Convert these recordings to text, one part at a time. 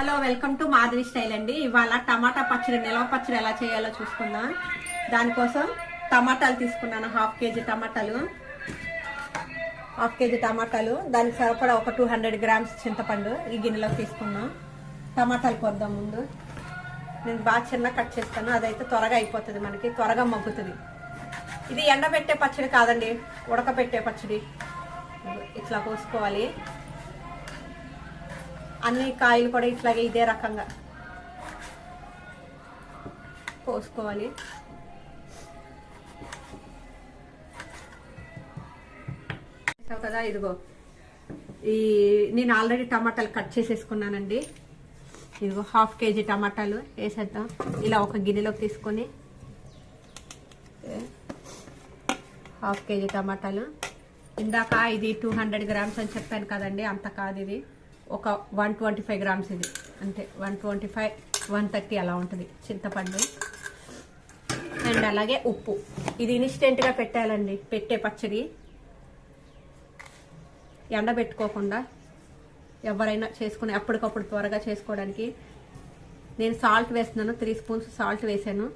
Hello welcome to Madhavi style అండి. ఇవాళ టమాటా పచ్చడి నిలవ పచ్చడి ఎలా చేయాలో చూసుకుందాం. దానికోసం టమాటాలు తీసుకున్నాను హాఫ్ కేజీ టమాటాలు. హాఫ్ కేజీ టమాటాలు. దానికి సరిపడా ఒక టూ హండ్రెడ్ గ్రామ్స్ చింతపండు ఈ గిన్నెలోకి తీసుకున్నాం టమాటాలు కొద్దాం ముందు. నేను బాగా చిన్న కట్ చేస్తాను. అదైతే త్వరగా అయిపోతుంది మనకి త్వరగా మగ్గుతుంది. ఇది ఎండబెట్టే పచ్చడి కాదండి ఉడకబెట్టే పచ్చడి. ఇట్లా కోసుకోవాలి అన్ని కాయలు కూడా ఇట్లాగే ఇదే రకంగా కోసుకోవాలి. కదా ఇదిగో. ఈ నేను ఆల్రెడీ టమాటాలు కట్ చేసేసుకున్నానండి. ఇదిగో హాఫ్ కేజీ టమాటాలు వేసేద్దాం. ఇలా ఒక గిన్నెలోకి తీసుకొని హాఫ్ కేజీ టమాటాలు. ఇందాక ఇది టూ హండ్రెడ్ గ్రామ్స్ అని చెప్పాను కదండి అంత కాదు ఇది. ఒక వన్ ట్వంటీ ఫైవ్ గ్రామ్స్ ఇది. అంతే one twenty five one thirty అలా ఉంటుంది చింతపండు. అండ్ అలాగే ఉప్పు. ఇది ఇన్స్టెంట్గా పెట్టాలండి పెట్టే పచ్చడి. ఎండబెట్టుకోకుండా ఎవరైనా చేసుకుని అప్పటికప్పుడు త్వరగా చేసుకోవడానికి. నేను సాల్ట్ వేస్తున్నాను త్రీ స్పూన్స్ సాల్ట్ వేసాను.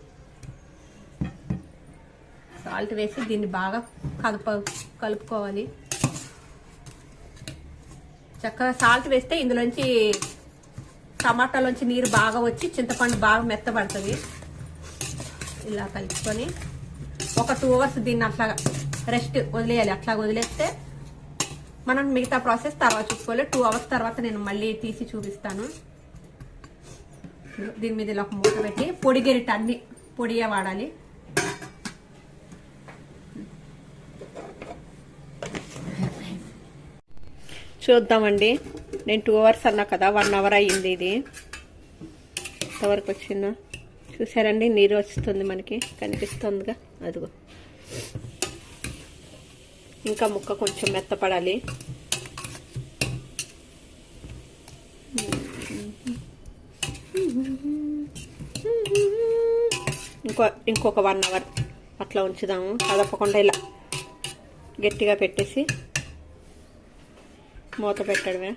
సాల్ట్ వేసి దీన్ని బాగా కలుపు కలుపుకోవాలి. చక్కగా సాల్ట్ వేస్తే ఇందులోంచి టమాటాలోంచి నీరు బాగా వచ్చి చింతపండు బాగా మెత్తబడుతుంది. ఇలా కలుపుకొని ఒక టూ అవర్స్ దీన్ని అట్లా రెస్ట్ వదిలేయాలి. అట్లా వదిలేస్తే మనం మిగతా ప్రాసెస్ తర్వాత చూసుకోవాలి. టూ అవర్స్ తర్వాత నేను మళ్ళీ తీసి చూపిస్తాను. దీని మీద ఇలా ఒక మూత పెట్టి పొడి గెరిట అన్ని పొడియే వాడాలి. చూద్దామండి. నేను టూ అవర్స్ అన్నా కదా వన్ అవర్ అయ్యింది ఇది. ఎంతవరకు వచ్చిందా చూసారండి నీరు వస్తుంది మనకి కనిపిస్తుందిగా. అదిగో. ఇంకా ముక్క కొంచెం మెత్తపడాలి. ఇంకో ఇంకొక వన్ అవర్ అట్లా ఉంచుదాము. కదపకుండా ఇలా గట్టిగా పెట్టేసి మూత పెట్టడమే.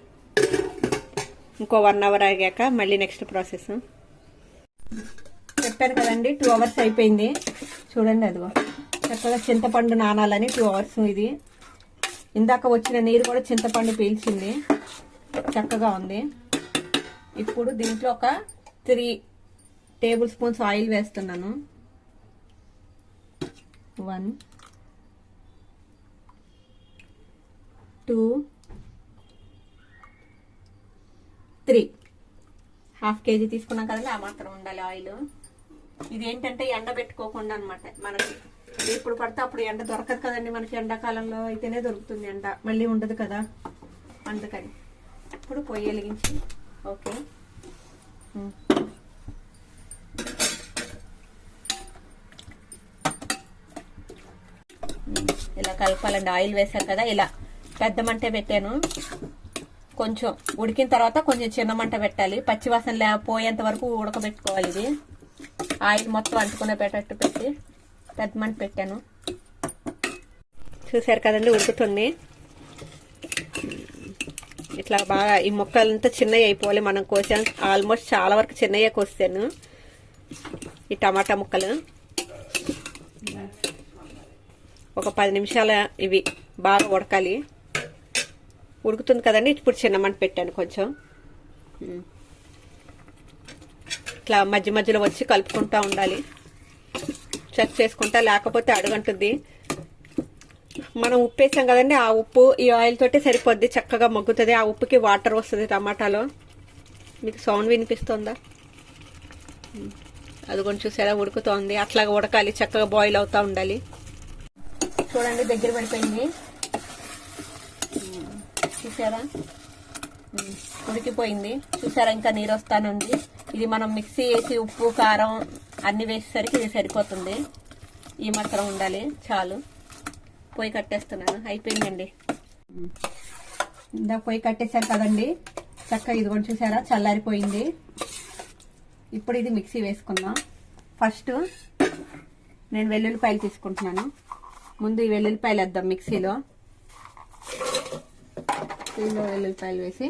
ఇంకో వన్ అవర్ ఆగాక మళ్ళీ నెక్స్ట్ ప్రాసెస్. చెప్పాను కదండి టూ అవర్స్ అయిపోయింది. చూడండి అదిగో. చక్కగా చింతపండు నానాలని టూ అవర్స్ ఇది. ఇందాక వచ్చిన నీరు కూడా చింతపండు పీల్చింది. చక్కగా ఉంది. ఇప్పుడు దీంట్లో ఒక త్రీ టేబుల్ స్పూన్స్ ఆయిల్ వేస్తున్నాను. One two three. Half K G తీసుకున్నాం కదండి ఆ మాత్రం ఉండాలి ఆయిల్. ఇది ఏంటంటే ఎండ పెట్టుకోకుండా అనమాట మనకి. ఎప్పుడు పడితే అప్పుడు ఎండ దొరకదు కదండి మనకి ఎండాకాలంలో అయితేనే దొరుకుతుంది ఎండ. మళ్ళీ ఉండదు కదా అందుకని. ఇప్పుడు పొయ్యి వెలిగించి ఓకే. ఇలా కలపాలండి ఆయిల్ వేసాం కదా ఇలా. పెద్ద మంటే పెట్టాను. కొంచెం ఉడికిన తర్వాత కొంచెం చిన్న మంట పెట్టాలి. పచ్చివాసన లేకపోయేంత వరకు ఉడకబెట్టుకోవాలి ఇది. ఆయిల్ మొత్తం అంటుకునే పెట్టట్టు పెట్టి పెద్ద మంట పెట్టాను. చూసారు కదండి ఉడుకుతుంది. ఇట్లా బాగా ఈ మొక్కలంతా చిన్నవి అయిపోవాలి. మనం కోసాం. ఆల్మోస్ట్ చాలా వరకు చిన్నయ్యే కోసాను. ఈ టమాటా ముక్కలు. ఒక పది నిమిషాల ఇవి బాగా ఉడకాలి. ఉడుకుతుంది కదండి. ఇప్పుడు చిన్న మంట పెట్టాను కొంచెం. ఇట్లా మధ్య మధ్యలో వచ్చి కలుపుకుంటా ఉండాలి. చెక్ చేసుకుంటా లేకపోతే అడుగంటుంది. మనం ఉప్పు వేసాం కదండి ఆ ఉప్పు ఈ ఆయిల్ తోటి సరిపోద్ది. చక్కగా మగ్గుతుంది. ఆ ఉప్పుకి వాటర్ వస్తుంది టమాటాలో. మీకు సౌండ్ వినిపిస్తుందా. అది కొంచెం చూసారా ఉడుకుతోంది. అట్లాగా ఉడకాలి. చక్కగా బాయిల్ అవుతా ఉండాలి. చూడండి దగ్గర పడిపోయింది. చూసారా? ఉడికిపోయింది. చూసారా? ఇంకా నీరు వస్తానుంది. ఇది మనం మిక్సీ వేసి ఉప్పు కారం అన్ని వేసేసరికి ఇది సరిపోతుంది. ఈ మాత్రం ఉండాలి. చాలు. పొయ్యి కట్టేస్తున్నాను. అయిపోయిందండి. ఉమ్. ఇందా పొయ్యి కట్టేశారు కదండి. చక్క ఇది కూడా చూసారా? చల్లారిపోయింది. ఇప్పుడు ఇది మిక్సీ వేసుకుందాం. ఫస్ట్ నేను వెల్లుల్లిపాయలు తీసుకుంటున్నాను. ముందు ఈ వెల్లుల్లిపాయలు వేద్దాం మిక్సీలో. మిక్సీలో వెల్లుల్లిపాయలు వేసి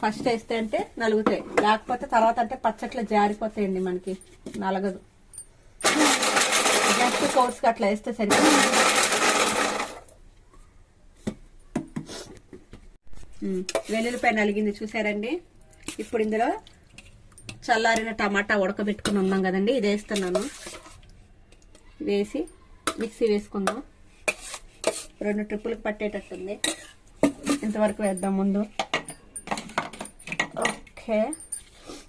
ఫస్ట్ వేస్తే అంటే నలుగుతాయి. లేకపోతే తర్వాత అంటే పచ్చట్లు జారిపోతాయండి మనకి. నలగదు. జస్ట్ కోర్స్కి అట్లా వేస్తే సరిపోతుంది. వెల్లుల్లిపాయ నలిగింది చూసారండి? ఇప్పుడు ఇందులో చల్లారిన టమాటా ఉడకబెట్టుకుని ఉన్నాం కదండి ఇది వేస్తున్నాను. వేసి మిక్సీ వేసుకుందాం. రెండు ట్రిప్పులకు పట్టేటట్టుంది. ఇంతవరకు వేద్దాం ముందు. ఓకే.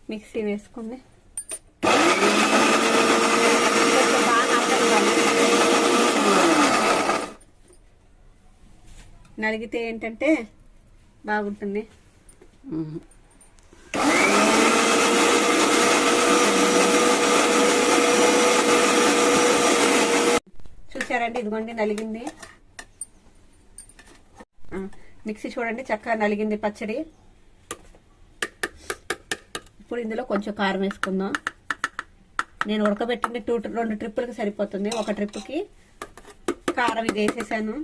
మిక్సీ వేసుకుంది. బాగా నలిగితే ఏంటంటే బాగుంటుంది. చూసారండి? ఇదిగోండి నలిగింది. మిక్సీ చూడండి చక్కగా నలిగింది పచ్చడి. ఇప్పుడు ఇందులో కొంచెం కారం వేసుకుందాం. నేను ఉడకబెట్టింది టూ రెండు ట్రిప్పులకి సరిపోతుంది. ఒక ట్రిప్కి కారం ఇది వేసేసాను.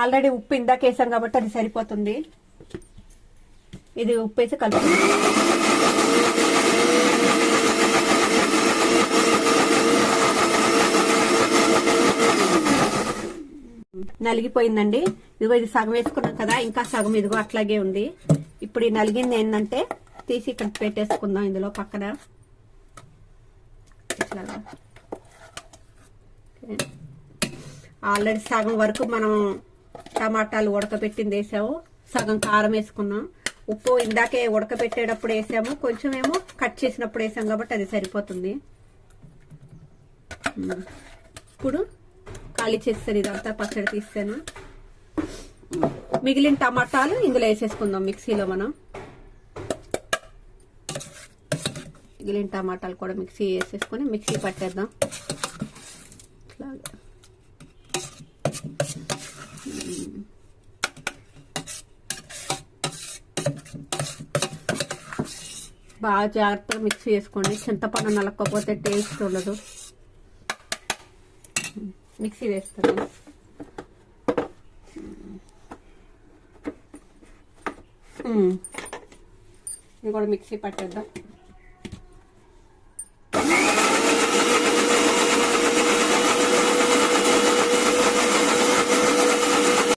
ఆల్రెడీ ఉప్పు ఇందాక వేసాం కాబట్టి అది సరిపోతుంది. ఇది ఉప్పు వేసి కలుపుకుందాం. నలిగిపోయిందండి. ఇదిగో ఇది సగం వేసుకున్నాం కదా ఇంకా సగం ఇదిగో అట్లాగే ఉంది. ఇప్పుడు ఈ నలిగింది ఏంటంటే తీసి ఇక్కడ పెట్టేసుకుందాం ఇందులో పక్కన. ఇట్లాగా ఆల్రెడీ సగం వరకు మనం టమాటాలు ఉడకబెట్టింది వేసాము. సగం కారం వేసుకున్నాం. ఉప్పు ఇందాకే ఉడకబెట్టేటప్పుడు వేసాము. కొంచెం ఏమో కట్ చేసినప్పుడు వేసాం కాబట్టి అది సరిపోతుంది. ఇప్పుడు ఖాళీ చేస్తాను ఇదంతా పచ్చడి తీస్తాను. మిగిలిన టమాటాలు ఇందులో వేసేసుకుందాం మిక్సీలో మనం. మిగిలిన టమాటాలు కూడా మిక్సీ వేసేసుకొని మిక్సీ పట్టేద్దాం. బాగా జాగ్రత్తగా మిక్సీ చేసుకోండి చింతపండు నలక్కపోతే టేస్ట్ ఉండదు. మిక్సీ వేస్తాను ఇది కూడా మిక్సీ పట్టేద్దాం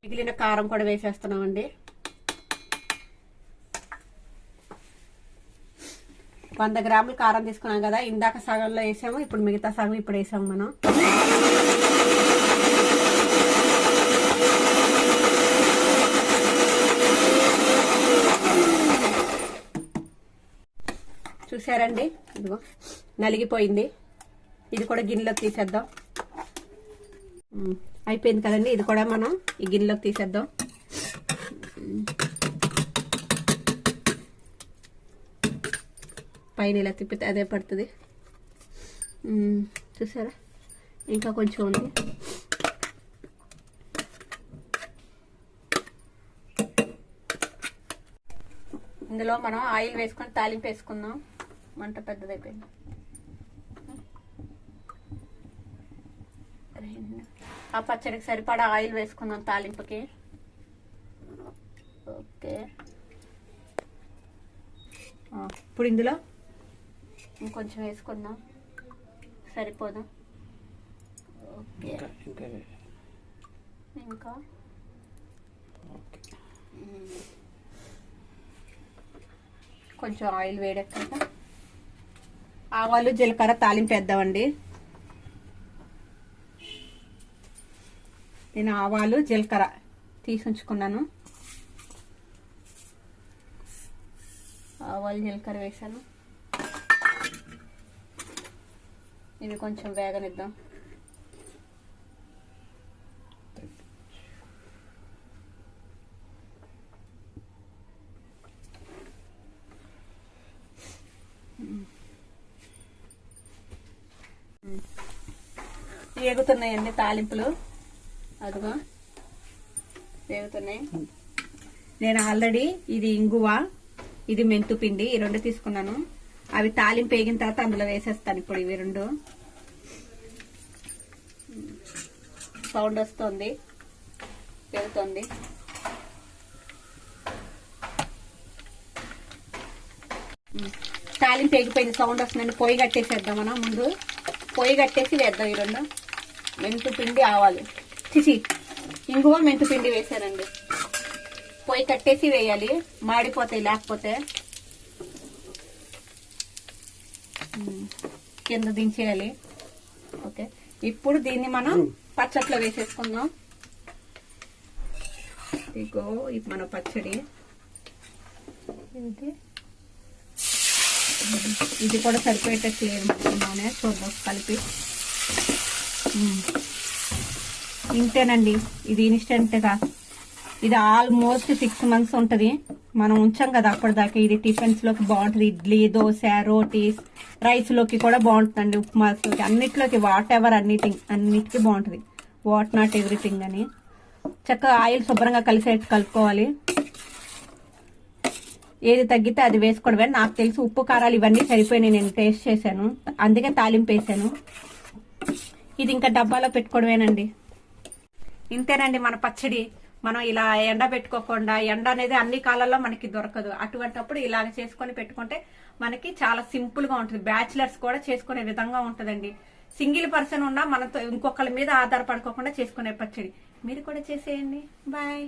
మిగిలిన కారం కూడా వేసేస్తున్నామండి. వంద గ్రాములు కారం తీసుకున్నాం కదా ఇందాక సగంలో వేసాము ఇప్పుడు మిగతా సగం ఇప్పుడు వేసాము మనం. చూసారండి ఇదిగో నలిగిపోయింది. ఇది కూడా గిన్నెలోకి తీసేద్దాం. అయిపోయింది కదండి. ఇది కూడా మనం ఈ గిన్నెలోకి తీసేద్దాం. పైన ఇలా తిప్పితే అదే పడుతుంది. చూసారా? ఇంకా కొంచెం ఉంది. ఇందులో మనం ఆయిల్ వేసుకొని తాలింపు వేసుకుందాం. మంట పెద్దదైపోయింది. ఆ పచ్చడికి సరిపడా ఆయిల్ వేసుకుందాం తాలింపుకి. ఓకే. ఇప్పుడు ఇందులో? ఇంకొంచెం వేసుకుందాం. సరిపోదా? ఓకే. ఇంకా. కొంచెం ఆయిల్ వేడెక్కాక ఆవాలు జీలకర్ర తాలింపు వేద్దామండి. నేను ఆవాలు జీలకర్ర తీసి ఉంచుకున్నాను. ఆవాలు జీలకర్ర వేసాను ఇవి కొంచెం వేగనిద్దాం. వేగుతున్నాయండి తాలింపులు? అదిగో వేగుతున్నాయి నేను ఆల్రెడీ ఇది ఇంగువ ఇది మెంతు పిండి ఈ రెండు తీసుకున్నాను. అవి తాలింపు వేగిన తర్వాత అందులో వేసేస్తాను ఇప్పుడు ఇవి రెండు. సౌండ్ వస్తుంది వెళ్తుంది తాలింపు ఎగిపోయింది సౌండ్ వస్తుందండి. పొయ్యి కట్టేసేద్దాం మనం ముందు. పొయ్యి కట్టేసి వేద్దాం ఈ రెండు. మెంతు పిండి ఆవాలు. చిచి ఇంగువ మెంతు పిండి వేసానండి పొయ్యి కట్టేసి వేయాలి. మాడిపోతాయి లేకపోతే. కింద దించేయాలి. ఓకే. ఇప్పుడు దీన్ని మనం పచ్చట్లో వేసేసుకుందాం. ఇగో ఇది మన పచ్చడి. ఇది ఇది కూడా సరిపోయేటట్టు లేదు. నూనె చూద్దాం కలిపి. ఇంతేనండి. ఇది ఇన్స్టెంట్గా ఇది ఆల్మోస్ట్ సిక్స్ మంత్స్ ఉంటుంది. మనం ఉంచాం కదా అప్పటిదాకా ఇది టిఫిన్స్లోకి బాగుంటుంది. ఇడ్లీ దోశ రోటీస్ రైస్లోకి కూడా బాగుంటుందండి. ఉప్మాస్లోకి అన్నిట్లోకి వాట్ ఎవర్ అన్నిటింగ్ అన్నిటికీ బాగుంటుంది. వాట్ నాట్ ఎవ్రీథింగ్ అని. చక్కగా ఆయిల్ శుభ్రంగా కలిసేట్టు కలుపుకోవాలి. ఏది తగ్గితే అది వేసుకోవడమే. నాకు తెలిసి ఉప్పు కారాలు ఇవన్నీ సరిపోయినాయి. నేను టేస్ట్ చేశాను. అందుకే తాలింపు వేసాను. ఇది ఇంకా డబ్బాలో పెట్టుకోవడమేనండి. ఇంతేనండి మన పచ్చడి. మనం ఇలా ఎండ పెట్టుకోకుండా ఎండ అనేది అన్ని కాలాల్లో మనకి దొరకదు. అటువంటప్పుడు ఇలాగ చేసుకొని పెట్టుకుంటే మనకి చాలా సింపుల్గా ఉంటుంది. బ్యాచిలర్స్ కూడా చేసుకునే విధంగా ఉంటుందండి. సింగిల్ పర్సన్ ఉన్నా మనతో ఇంకొకరి మీద ఆధారపడుకోకుండా చేసుకునే పచ్చడి. మీరు కూడా చేసేయండి. బాయ్.